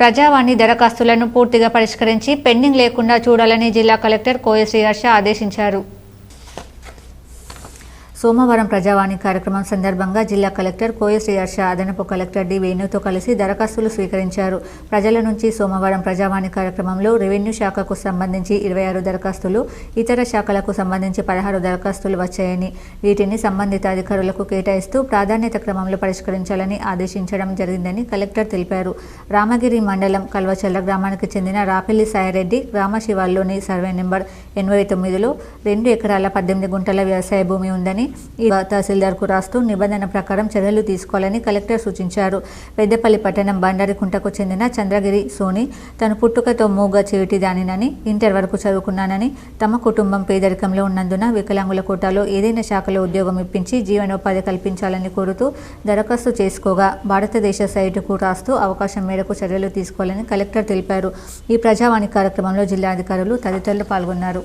ప్రజావాణి దరఖాస్తులను పూర్తిగా పరిష్కరించి పెండింగ్ లేకుండా చూడాలని జిల్లా కలెక్టర్ కోయ శ్రీహర్ష ఆదేశించారు. సోమవారం ప్రజావాణి కార్యక్రమం సందర్భంగా జిల్లా కలెక్టర్ కోయ శ్రీహర్ష అదనపు కలెక్టర్ డి వేణుతో కలిసి దరఖాస్తులు స్వీకరించారు. ప్రజల నుంచి సోమవారం ప్రజావాణి కార్యక్రమంలో రెవెన్యూ శాఖకు సంబంధించి ఇరవై ఆరు దరఖాస్తులు ఇతర శాఖలకు సంబంధించి పదహారు దరఖాస్తులు వచ్చాయని వీటిని సంబంధిత అధికారులకు కేటాయిస్తూ ప్రాధాన్యత క్రమంలో పరిష్కరించాలని ఆదేశించడం జరిగిందని కలెక్టర్ తెలిపారు. రామగిరి మండలం కల్వచల్ల గ్రామానికి చెందిన రాపెల్లి సాయిరెడ్డి గ్రామ శివాల్లోని సర్వే నెంబర్ ఎనభై తొమ్మిదిలో రెండు ఎకరాల పద్దెనిమిది గుంటల వ్యవసాయ భూమి ఉందని తహసీల్దార్కు రాస్తూ నిబంధన ప్రకారం చర్యలు తీసుకోవాలని కలెక్టర్ సూచించారు. పెద్దపల్లి పట్టణం బండారికుంటకు చెందిన చంద్రగిరి సోని తన పుట్టుకతో మూగ చెవిటి దానినని ఇంటర్ వరకు చదువుకున్నానని తమ కుటుంబం పేదరికంలో ఉన్నందున వికలాంగుల కోటాలో ఏదైనా శాఖలో ఉద్యోగం ఇప్పించి జీవనోపాధి కల్పించాలని కోరుతూ దరఖాస్తు చేసుకోగా భారతదేశ సైటుకు రాస్తూ అవకాశం మేరకు చర్యలు తీసుకోవాలని కలెక్టర్ తెలిపారు. ఈ ప్రజావాణి కార్యక్రమంలో జిల్లా అధికారులు తదితరులు పాల్గొన్నారు.